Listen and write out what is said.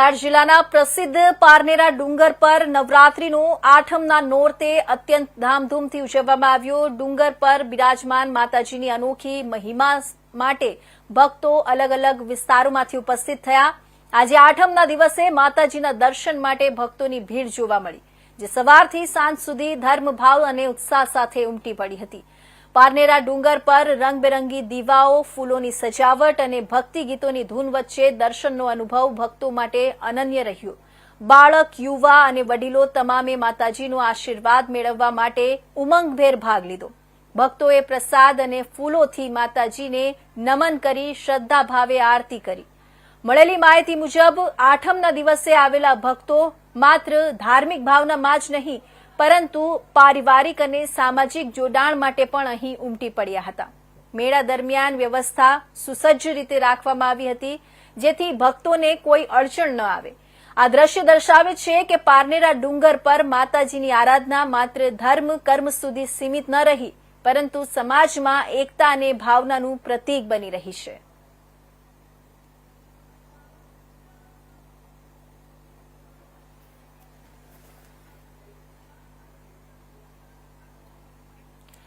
વલસાડ જિલ્લાના પ્રસિદ્ધ પારનેરા ડુંગર પર નવરાત્રીનું આઠમના નોરતે અત્યંત ધામધૂમથી ઉજવવામાં આવ્યો. ડુંગર પર બિરાજમાન માતાજીની અનોખી મહિમા માટે ભક્તો અલગ અલગ વિસ્તારોમાંથી ઉપસ્થિત થયા. આજે આઠમના દિવસે માતાજીના દર્શન માટે ભક્તોની ભીડ જોવા મળી, જે સવારથી સાંજ સુધી ધર્મભાવ અને ઉત્સાહ સાથે ઉમટી પડી હતી. પારનેરા ડુંગર પર રંગબેરંગી દીવાઓ, ફૂલોની સજાવટ અને ભક્તિ ગીતોની ધૂન વચ્ચે દર્શનનો અનુભવ ભક્તો માટે અનન્ય રહ્યો. બાળક, યુવા અને વડીલો તમામે માતાજીનો આશીર્વાદ મેળવવા માટે ઉમંગભેર ભાગ લીધો. ભક્તોએ પ્રસાદ અને ફૂલોથી માતાજીને નમન કરી શ્રદ્ધા ભાવે આરતી કરી. મળેલી માહિતી મુજબ, આઠમના દિવસે આવેલા ભક્તો માત્ર ધાર્મિક ભાવનામાં જ નહીં પરંતુ પારિવારિક અને સામાજિક જોડાણ માટે પણ અહીં ઉમટી પડ્યા હતા. મેળા દરમિયાન વ્યવસ્થા સુસજ્જ રીતે રાખવામાં આવી હતી, જેથી ભક્તોને કોઈ અડચણ ન આવે. આ દ્રશ્ય દર્શાવે છે કે પારનેરા ડુંગર પર માતાજીની આરાધના માત્ર ધર્મ, કર્મ સુધી સીમિત ન રહી, પરંતુ સમાજમાં એકતા અને ભાવનાનું પ્રતીક બની રહી છે.